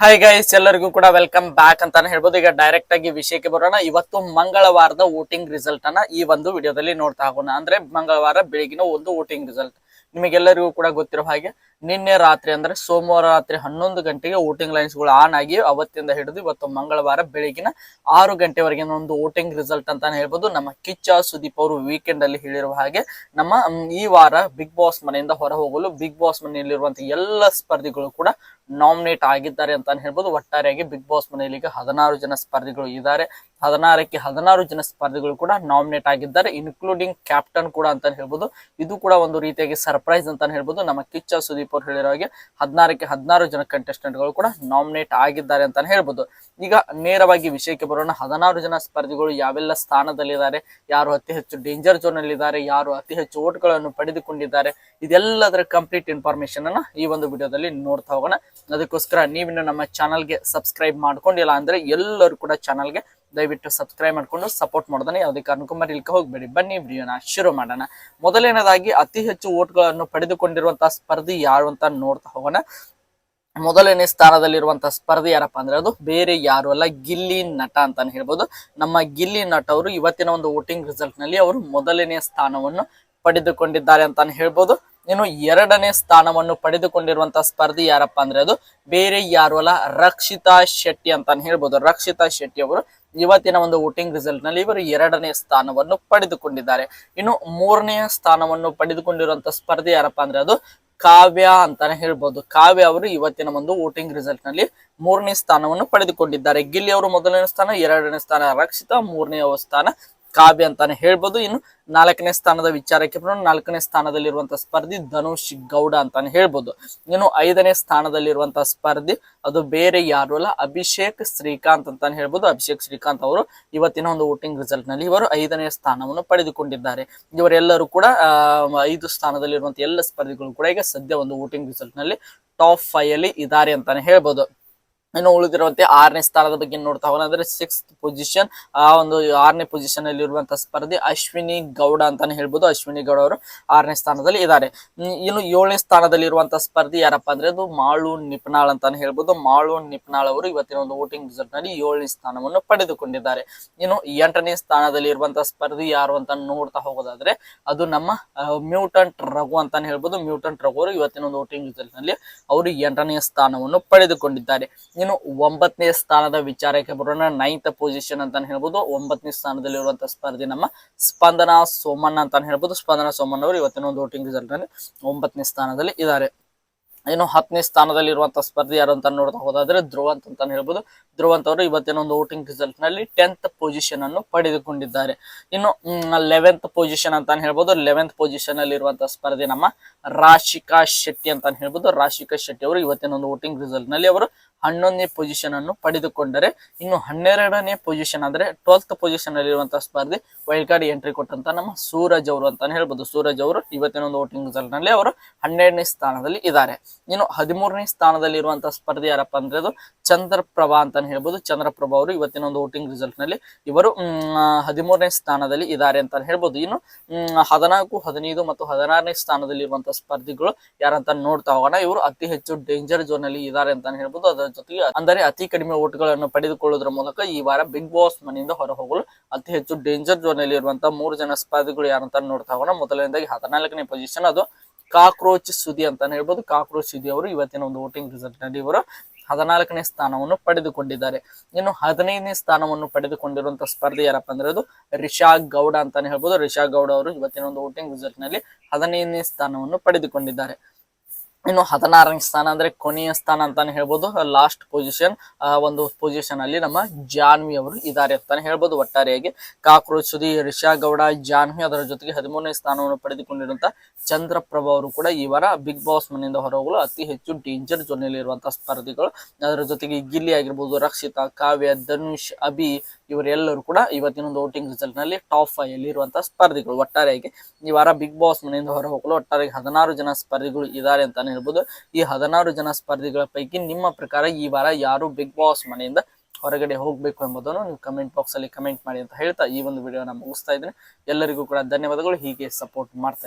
Hi guys ಎಲ್ಲರಿಗೂ ಕೂಡ welcome back ಅಂತಾನೆ ಹೇಳ್ಬೋದು. ಈಗ ಡೈರೆಕ್ಟ್ ಆಗಿ ವಿಷಯಕ್ಕೆ ಬರೋಣ. ಇವತ್ತು ಮಂಗಳವಾರದ ವೋಟಿಂಗ್ ರಿಸಲ್ಟ್ ಅನ್ನ ಈ ಒಂದು ವಿಡಿಯೋದಲ್ಲಿ ನೋಡ್ತಾ ಹೋಗೋಣ. ಅಂದ್ರೆ ಮಂಗಳವಾರ ಬೆಳಗಿನ ಒಂದು ವೋಟಿಂಗ್ ರಿಸಲ್ಟ್ ನಿಮಗೆಲ್ಲರಿಗೂ ಕೂಡ ಗೊತ್ತಿರೋ ಹಾಗೆ. ನಿನ್ನೆ ರಾತ್ರಿ ಅಂದ್ರೆ ಸೋಮವಾರ ರಾತ್ರಿ ಹನ್ನೊಂದು ಗಂಟೆಗೆ ವೋಟಿಂಗ್ ಲೈನ್ಸ್ಗಳು ಆನ್ ಆಗಿ ಅವತ್ತಿಂದ ಹಿಡಿದು ಇವತ್ತು ಮಂಗಳವಾರ ಬೆಳಗಿನ ಆರು ಗಂಟೆವರೆಗಿನ ಒಂದು ವೋಟಿಂಗ್ ರಿಸಲ್ಟ್ ಅಂತಾನೆ ಹೇಳ್ಬೋದು. ನಮ್ಮ ಕಿಚ್ಚ ಸುದೀಪ್ ಅವರು ವೀಕೆಂಡ್ ಅಲ್ಲಿ ಹೇಳಿರುವ ಹಾಗೆ ನಮ್ಮ ಈ ವಾರ ಬಿಗ್ ಬಾಸ್ ಮನೆಯಿಂದ ಹೊರ ಹೋಗಲು ಬಿಗ್ ಬಾಸ್ ಮನೆಯಲ್ಲಿರುವಂತಹ ಎಲ್ಲ ಸ್ಪರ್ಧಿಗಳು ಕೂಡ ನಾಮಿನೇಟ್ ಆಗಿದ್ದಾರೆ ಅಂತಾನೆ ಹೇಳ್ಬೋದು. ಒಟ್ಟಾರೆಯಾಗಿ ಬಿಗ್ ಬಾಸ್ ಮನೆಯಲ್ಲಿ ಈಗ ಹದಿನಾರು ಜನ ಸ್ಪರ್ಧಿಗಳು ಇದ್ದಾರೆ. ಹದಿನಾರಕ್ಕೆ ಹದಿನಾರು ಜನ ಸ್ಪರ್ಧಿಗಳು ಕೂಡ ನಾಮಿನೇಟ್ ಆಗಿದ್ದಾರೆ. ಇನ್ಕ್ಲೂಡಿಂಗ್ ಕ್ಯಾಪ್ಟನ್ ಕೂಡ ಅಂತಾನೆ ಹೇಳ್ಬೋದು. ಇದು ಕೂಡ ಒಂದು ರೀತಿಯಾಗಿ ಸರ್ಪ್ರೈಸ್ ಅಂತಾನೆ ಹೇಳ್ಬೋದು. ನಮ್ಮ ಕಿಚ್ಚ ಸುದೀಪ್ ಅವ್ರು ಹೇಳಿರೋ ಹಾಗೆ ಹದಿನಾರಕ್ಕೆ ಹದಿನಾರು ಜನ ಕಂಟೆಸ್ಟೆಂಟ್ಗಳು ಗಳು ಕೂಡ ನಾಮಿನೇಟ್ ಆಗಿದ್ದಾರೆ ಅಂತಾನೆ ಹೇಳ್ಬೋದು. ಈಗ ನೇರವಾಗಿ ವಿಷಯಕ್ಕೆ ಬರೋಣ. ಹದಿನಾರು ಜನ ಸ್ಪರ್ಧಿಗಳು ಯಾವೆಲ್ಲ ಸ್ಥಾನದಲ್ಲಿದ್ದಾರೆ, ಯಾರು ಅತಿ ಹೆಚ್ಚು ಡೇಂಜರ್ ಝೋನ್ ಅಲ್ಲಿ ಇದ್ದಾರೆ ಯಾರು ಅತಿ ಹೆಚ್ಚು ಓಟ್ಗಳನ್ನು ಪಡೆದುಕೊಂಡಿದ್ದಾರೆ, ಇದೆಲ್ಲದರ ಕಂಪ್ಲೀಟ್ ಇನ್ಫಾರ್ಮೇಶನ್ ಅನ್ನ ಈ ಒಂದು ವಿಡಿಯೋದಲ್ಲಿ ನೋಡ್ತಾ ಹೋಗೋಣ. ಅದಕ್ಕೋಸ್ಕರ ನೀವಿನ್ನು ನಮ್ಮ ಚಾನಲ್ಗೆ ಸಬ್ಸ್ಕ್ರೈಬ್ ಮಾಡ್ಕೊಂಡಿಲ್ಲ ಅಂದ್ರೆ ಎಲ್ಲರೂ ಕೂಡ ಚಾನಲ್ಗೆ ದಯವಿಟ್ಟು ಸಬ್ಸ್ಕ್ರೈಬ್ ಮಾಡ್ಕೊಂಡು ಸಪೋರ್ಟ್ ಮಾಡೋದನ್ನ ಯಾವುದೇ ಕಾರಣಕ್ಕೂ ಇಲ್ಕ ಹೋಗಬೇಡಿ. ಬನ್ನಿ ವಿಡಿಯೋನ ಶುರು ಮಾಡೋಣ. ಮೊದಲನೇದಾಗಿ ಅತಿ ಹೆಚ್ಚು ಓಟ್ಗಳನ್ನು ಪಡೆದುಕೊಂಡಿರುವಂತಹ ಸ್ಪರ್ಧಿ ಯಾರು ಅಂತ ನೋಡ್ತಾ ಹೋಗೋಣ. ಮೊದಲನೇ ಸ್ಥಾನದಲ್ಲಿರುವಂತಹ ಸ್ಪರ್ಧಿ ಯಾರಪ್ಪ ಅಂದ್ರೆ ಅದು ಬೇರೆ ಯಾರು ಅಲ್ಲ, ಗಿಲ್ಲಿ ನಟ ಅಂತಾನೆ ಹೇಳ್ಬೋದು. ನಮ್ಮ ಗಿಲ್ಲಿ ನಟ ಅವರು ಇವತ್ತಿನ ಒಂದು ವೋಟಿಂಗ್ ರಿಸಲ್ಟ್ನಲ್ಲಿ ಅವರು ಮೊದಲನೇ ಸ್ಥಾನವನ್ನು ಪಡೆದುಕೊಂಡಿದ್ದಾರೆ ಅಂತಾನೆ ಹೇಳ್ಬೋದು. ಇನ್ನು ಎರಡನೇ ಸ್ಥಾನವನ್ನು ಪಡೆದುಕೊಂಡಿರುವಂತಹ ಸ್ಪರ್ಧಿ ಯಾರಪ್ಪ ಅಂದ್ರೆ ಅದು ಬೇರೆ ಯಾರು ಅಲ್ಲ ರಕ್ಷಿತಾ ಶೆಟ್ಟಿ ಅಂತಾನೆ ಹೇಳ್ಬೋದು. ರಕ್ಷಿತಾ ಶೆಟ್ಟಿ ಅವರು ಇವತ್ತಿನ ಒಂದು ವೋಟಿಂಗ್ ರಿಸಲ್ಟ್ನಲ್ಲಿ ಇವರು ಎರಡನೇ ಸ್ಥಾನವನ್ನು ಪಡೆದುಕೊಂಡಿದ್ದಾರೆ. ಇನ್ನು ಮೂರನೇ ಸ್ಥಾನವನ್ನು ಪಡೆದುಕೊಂಡಿರುವಂತಹ ಸ್ಪರ್ಧಿ ಯಾರಪ್ಪ ಅಂದ್ರೆ ಅದು ಕಾವ್ಯ ಅಂತಾನೆ ಹೇಳ್ಬೋದು. ಕಾವ್ಯ ಅವರು ಇವತ್ತಿನ ಒಂದು ವೋಟಿಂಗ್ ರಿಸಲ್ಟ್ನಲ್ಲಿ ಮೂರನೇ ಸ್ಥಾನವನ್ನು ಪಡೆದುಕೊಂಡಿದ್ದಾರೆ. ಗಿಲ್ಲಿ ಅವರು ಮೊದಲನೇ ಸ್ಥಾನ, ಎರಡನೇ ಸ್ಥಾನ ರಕ್ಷಿತಾ, ಮೂರನೇ ಸ್ಥಾನ ಕಾವ್ಯ ಅಂತಾನೆ ಹೇಳ್ಬೋದು. ಇನ್ನು ನಾಲ್ಕನೇ ಸ್ಥಾನದ ವಿಚಾರಕ್ಕೆ ಬರೋಣ. ನಾಲ್ಕನೇ ಸ್ಥಾನದಲ್ಲಿರುವಂತಹ ಸ್ಪರ್ಧಿ ಧನುಷ್ ಗೌಡ ಅಂತಾನೆ ಹೇಳ್ಬೋದು. ಇನ್ನು ಐದನೇ ಸ್ಥಾನದಲ್ಲಿರುವಂತಹ ಸ್ಪರ್ಧಿ ಅದು ಬೇರೆ ಯಾರು ಅಲ್ಲ, ಅಭಿಷೇಕ್ ಶ್ರೀಕಾಂತ್ ಅಂತಾನೆ ಹೇಳ್ಬೋದು. ಅಭಿಷೇಕ್ ಶ್ರೀಕಾಂತ್ ಅವರು ಇವತ್ತಿನ ಒಂದು ವೋಟಿಂಗ್ ರಿಸಲ್ಟ್ನಲ್ಲಿ ಇವರು ಐದನೇ ಸ್ಥಾನವನ್ನು ಪಡೆದುಕೊಂಡಿದ್ದಾರೆ. ಇವರೆಲ್ಲರೂ ಕೂಡ ಐದು ಸ್ಥಾನದಲ್ಲಿರುವಂತಹ ಎಲ್ಲ ಸ್ಪರ್ಧಿಗಳು ಕೂಡ ಈಗ ಸದ್ಯ ಒಂದು ವೋಟಿಂಗ್ ರಿಸಲ್ಟ್ನಲ್ಲಿ ಟಾಪ್ ಫೈವ್ ಅಲ್ಲಿ ಇದ್ದಾರೆ ಅಂತಾನೆ ಹೇಳ್ಬೋದು. ಇನ್ನು ಉಳಿದಿರುವಂತೆ ಆರನೇ ಸ್ಥಾನದ ಬಗ್ಗೆ ನೋಡ್ತಾ ಹೋಗೋಣ. ಅಂದ್ರೆ ಸಿಕ್ಸ್ ಪೊಸಿಷನ್ ಆ ಒಂದು ಆರನೇ ಪೊಸಿಷನ್ ಅಲ್ಲಿ ಇರುವಂತಹ ಸ್ಪರ್ಧಿ ಅಶ್ವಿನಿ ಗೌಡ ಅಂತಾನೆ ಹೇಳ್ಬೋದು. ಅಶ್ವಿನಿ ಗೌಡ ಅವರು ಆರನೇ ಸ್ಥಾನದಲ್ಲಿ ಇದ್ದಾರೆ. ಇನ್ನು ಏಳನೇ ಸ್ಥಾನದಲ್ಲಿ ಇರುವಂತಹ ಸ್ಪರ್ಧಿ ಯಾರಪ್ಪ ಅಂದ್ರೆ ಅದು ಮಾಳು ನಿಪ್ನಾಳ್ ಅಂತಾನೆ ಹೇಳ್ಬೋದು. ಮಾಳು ನಿಪ್ನಾಳ್ ಅವರು ಇವತ್ತಿನ ಒಂದು ವೋಟಿಂಗ್ ರಿಸಲ್ಟ್ನಲ್ಲಿ ಏಳನೇ ಸ್ಥಾನವನ್ನು ಪಡೆದುಕೊಂಡಿದ್ದಾರೆ. ಇನ್ನು ಎಂಟನೇ ಸ್ಥಾನದಲ್ಲಿ ಇರುವಂತಹ ಸ್ಪರ್ಧಿ ಯಾರು ಅಂತ ನೋಡ್ತಾ ಹೋಗೋದಾದ್ರೆ ಅದು ನಮ್ಮ ಮ್ಯೂಟಂಟ್ ರಘು ಅಂತಾನೆ ಹೇಳ್ಬೋದು. ಮ್ಯೂಟಂಟ್ ರಘು ಅವರು ಇವತ್ತಿನ ಒಂದು ವೋಟಿಂಗ್ ರಿಸಲ್ಟ್ನಲ್ಲಿ ಅವರು ಎಂಟನೇ ಸ್ಥಾನವನ್ನು ಪಡೆದುಕೊಂಡಿದ್ದಾರೆ. ಇನ್ನು ಒಂಬತ್ತನೇ ಸ್ಥಾನದ ವಿಚಾರಕ್ಕೆ ಬರೋಣ. ನೈನ್ತ್ ಪೊಸಿಷನ್ ಅಂತಾನೆ ಹೇಳ್ಬೋದು. ಒಂಬತ್ತನೇ ಸ್ಥಾನದಲ್ಲಿ ಇರುವಂತಹ ಸ್ಪರ್ಧೆ ನಮ್ಮ ಸ್ಪಂದನ ಸೋಮಣ್ಣ ಅಂತಾನೆ ಹೇಳ್ಬೋದು. ಸ್ಪಂದನ ಸೋಮಣ್ಣ ಅವರು ಇವತ್ತಿನ ಒಂದು ವೋಟಿಂಗ್ ರಿಸಲ್ಟ್ನಲ್ಲಿ ಒಂಬತ್ತನೇ ಸ್ಥಾನದಲ್ಲಿ ಇದ್ದಾರೆ. ಇನ್ನು ಹತ್ತನೇ ಸ್ಥಾನದಲ್ಲಿ ಇರುವಂತಹ ಸ್ಪರ್ಧಿ ಯಾರು ಅಂತ ನೋಡ್ತಾ ಹೋದಾದ್ರೆ ಧ್ರುವಂತ್ ಅಂತ ಹೇಳ್ಬೋದು. ಧ್ರುವಂತ್ ಅವರು ಇವತ್ತಿನ ಒಂದು ವೋಟಿಂಗ್ ರಿಸಲ್ಟ್ನಲ್ಲಿ ಟೆಂತ್ ಪೊಸಿಷನ್ ಅನ್ನು ಪಡೆದುಕೊಂಡಿದ್ದಾರೆ. ಇನ್ನು ಲೆವೆಂತ್ ಪೊಸಿಷನ್ ಅಂತಾನೆ ಹೇಳ್ಬೋದು. ಲೆವೆಂತ್ ಪೊಸಿಷನ್ ಅಲ್ಲಿ ಇರುವಂತಹ ಸ್ಪರ್ಧೆ ನಮ್ಮ ರಾಶಿಕಾ ಶೆಟ್ಟಿ ಅಂತಾನೆ ಹೇಳ್ಬೋದು. ರಾಶಿಕಾ ಶೆಟ್ಟಿ ಅವರು ಇವತ್ತಿನ ಒಂದು ವೋಟಿಂಗ್ ರಿಸಲ್ಟ್ನಲ್ಲಿ ಅವರು ಹನ್ನೊಂದನೇ ಪೊಸಿಷನ್ ಅನ್ನು ಪಡೆದುಕೊಂಡರೆ, ಇನ್ನು ಹನ್ನೆರಡನೇ ಪೊಸಿಷನ್ ಅಂದ್ರೆ ಟ್ವೆಲ್ತ್ ಪೊಸಿಷನ್ ಅಲ್ಲಿ ಇರುವಂತಹ ಸ್ಪರ್ಧಿ ವೈಲ್ಡ್ ಕಾರ್ಡ್ ಎಂಟ್ರಿ ಕೊಟ್ಟಂತ ನಮ್ಮ ಸೂರಜ್ ಅವರು ಅಂತಾನೆ ಹೇಳ್ಬೋದು. ಸೂರಜ್ ಅವರು ಇವತ್ತಿನ ಒಂದು ವೋಟಿಂಗ್ ರಿಸಲ್ಟ್ನಲ್ಲಿ ಅವರು ಹನ್ನೆರಡನೇ ಸ್ಥಾನದಲ್ಲಿ ಇದ್ದಾರೆ. ಇನ್ನು ಹದಿಮೂರನೇ ಸ್ಥಾನದಲ್ಲಿ ಇರುವಂತಹ ಸ್ಪರ್ಧೆ ಯಾರಪ್ಪ ಅಂದ್ರೆ ಅದು ಚಂದ್ರಪ್ರಭಾ ಅಂತಾನೆ ಹೇಳ್ಬೋದು. ಚಂದ್ರಪ್ರಭಾ ಅವರು ಇವತ್ತಿನ ಒಂದು ವೋಟಿಂಗ್ ರಿಸಲ್ಟ್ನಲ್ಲಿ ಇವರು ಹದಿಮೂರನೇ ಸ್ಥಾನದಲ್ಲಿ ಇದ್ದಾರೆ ಅಂತಾನೆ ಹೇಳ್ಬೋದು. ಇನ್ನು ಹದಿನಾಲ್ಕು, ಹದಿನೈದು ಮತ್ತು ಹದಿನಾರನೇ ಸ್ಥಾನದಲ್ಲಿ ಇರುವಂತಹ ಸ್ಪರ್ಧಿಗಳು ಯಾರಂತ ನೋಡ್ತಾ ಹೋಗೋಣ. ಇವರು ಅತಿ ಹೆಚ್ಚು ಡೇಂಜರ್ ಝೋನ್ ಅಲ್ಲಿ ಇದ್ದಾರೆ ಅಂತಾನೆ ಹೇಳ್ಬೋದು. ಅದರ ಜೊತೆಗೆ ಅಂದರೆ ಅತಿ ಕಡಿಮೆ ಓಟ್ಗಳನ್ನು ಪಡೆದುಕೊಳ್ಳುವುದರ ಮೂಲಕ ಈ ವಾರ ಬಿಗ್ ಬಾಸ್ ಮನೆಯಿಂದ ಹೊರ ಹೋಗಲು ಅತಿ ಹೆಚ್ಚು ಡೇಂಜರ್ ಝೋನ್ ಅಲ್ಲಿ ಇರುವಂತಹ ಮೂರು ಜನ ಸ್ಪರ್ಧಿಗಳು ಯಾರಂತ ನೋಡ್ತಾ ಹೋಗೋಣ. ಮೊದಲನೇದಾಗಿ ಹದಿನಾಲ್ಕನೇ ಪೊಸಿಷನ್ ಅದು ಕಾಕ್ರೋಚ್ ಸುದಿ ಅಂತಾನೆ ಹೇಳ್ಬೋದು. ಕಾಕ್ರೋಚ್ ಸುದಿ ಅವರು ಇವತ್ತಿನ ಒಂದು ವೋಟಿಂಗ್ ರಿಸಲ್ಟ್ನಲ್ಲಿ ಇವರು ಹದಿನಾಲ್ಕನೇ ಸ್ಥಾನವನ್ನು ಪಡೆದುಕೊಂಡಿದ್ದಾರೆ. ಇನ್ನು ಹದಿನೈದನೇ ಸ್ಥಾನವನ್ನು ಪಡೆದುಕೊಂಡಿರುವಂತಹ ಸ್ಪರ್ಧೆ ಯಾರಪ್ಪ ಅಂದ್ರೆ ಅದು ರಿಷಾ ಗೌಡ ಅಂತಾನೆ ಹೇಳ್ಬೋದು. ರಿಷಾ ಗೌಡ ಅವರು ಇವತ್ತಿನ ಒಂದು ವೋಟಿಂಗ್ ರಿಸಲ್ಟ್ನಲ್ಲಿ ಹದಿನೈದನೇ ಸ್ಥಾನವನ್ನು ಪಡೆದುಕೊಂಡಿದ್ದಾರೆ. ಇನ್ನು ಹದಿನಾರನೇ ಸ್ಥಾನ ಅಂದ್ರೆ ಕೊನೆಯ ಸ್ಥಾನ ಅಂತಾನೆ ಹೇಳ್ಬೋದು. ಲಾಸ್ಟ್ ಪೊಸಿಷನ್ ಒಂದು ಪೊಸಿಷನ್ ಅಲ್ಲಿ ನಮ್ಮ ಜಾನ್ವಿ ಅವರು ಇದ್ದಾರೆ ಅಂತಾನೆ ಹೇಳ್ಬೋದು ಒಟ್ಟಾರೆಯಾಗಿ. ಕಾಕ್ರೋಚ್ ಸುದಿ ರಿಷಾ ಗೌಡ, ಜಾನ್ವಿ ಅದರ ಜೊತೆಗೆ ಹದಿಮೂರನೇ ಸ್ಥಾನವನ್ನು ಪಡೆದುಕೊಂಡಿರುವಂತಹ ಚಂದ್ರಪ್ರಭ ಅವರು ಕೂಡ ಈ ವಾರ ಬಿಗ್ ಬಾಸ್ ಮನೆಯಿಂದ ಹೊರಹೋಗಲು ಅತಿ ಹೆಚ್ಚು ಡೇಂಜರ್ ಜೋನ್ ಇರುವಂತಹ ಸ್ಪರ್ಧಿಗಳು. ಅದರ ಜೊತೆಗೆ ಗಿಲ್ಲಿ ಆಗಿರ್ಬೋದು, ರಕ್ಷಿತಾ, ಕಾವ್ಯ, ಧನುಷ್, ಅಭಿ ಇವರೆಲ್ಲರೂ ಕೂಡ ಇವತ್ತಿನ ಒಂದು ವೋಟಿಂಗ್ ರಿಸಲ್ಟ್ನಲ್ಲಿ ಟಾಪ್ ಫೈವ್ ಅಲ್ಲಿ ಇರುವಂತಹ ಸ್ಪರ್ಧಿಗಳು. ಒಟ್ಟಾರೆಯಾಗಿ ಈ ವಾರ ಬಿಗ್ ಬಾಸ್ ಮನೆಯಿಂದ ಹೊರ ಹೋಗಲು ಒಟ್ಟಾರೆ ಹದಿನಾರು ಜನ ಸ್ಪರ್ಧಿಗಳು ಇದ್ದಾರೆ ಅಂತಾನೆ ಹೇಳ್ಬೋದು. ಈ ಹದಿನಾರು ಜನ ಸ್ಪರ್ಧಿಗಳ ಪೈಕಿ ನಿಮ್ಮ ಪ್ರಕಾರ ಈ ವಾರ ಯಾರು ಬಿಗ್ ಬಾಸ್ ಮನೆಯಿಂದ ಹೊರಗಡೆ ಹೋಗ್ಬೇಕು ಎಂಬುದನ್ನು ನೀವು ಕಮೆಂಟ್ ಬಾಕ್ಸ್ ಅಲ್ಲಿ ಕಮೆಂಟ್ ಮಾಡಿ ಅಂತ ಹೇಳ್ತಾ ಈ ಒಂದು ವಿಡಿಯೋನ ಮುಗಿಸ್ತಾ ಇದ್ದೀನಿ. ಎಲ್ಲರಿಗೂ ಕೂಡ ಧನ್ಯವಾದಗಳು. ಹೀಗೆ ಸಪೋರ್ಟ್ ಮಾಡ್ತಾ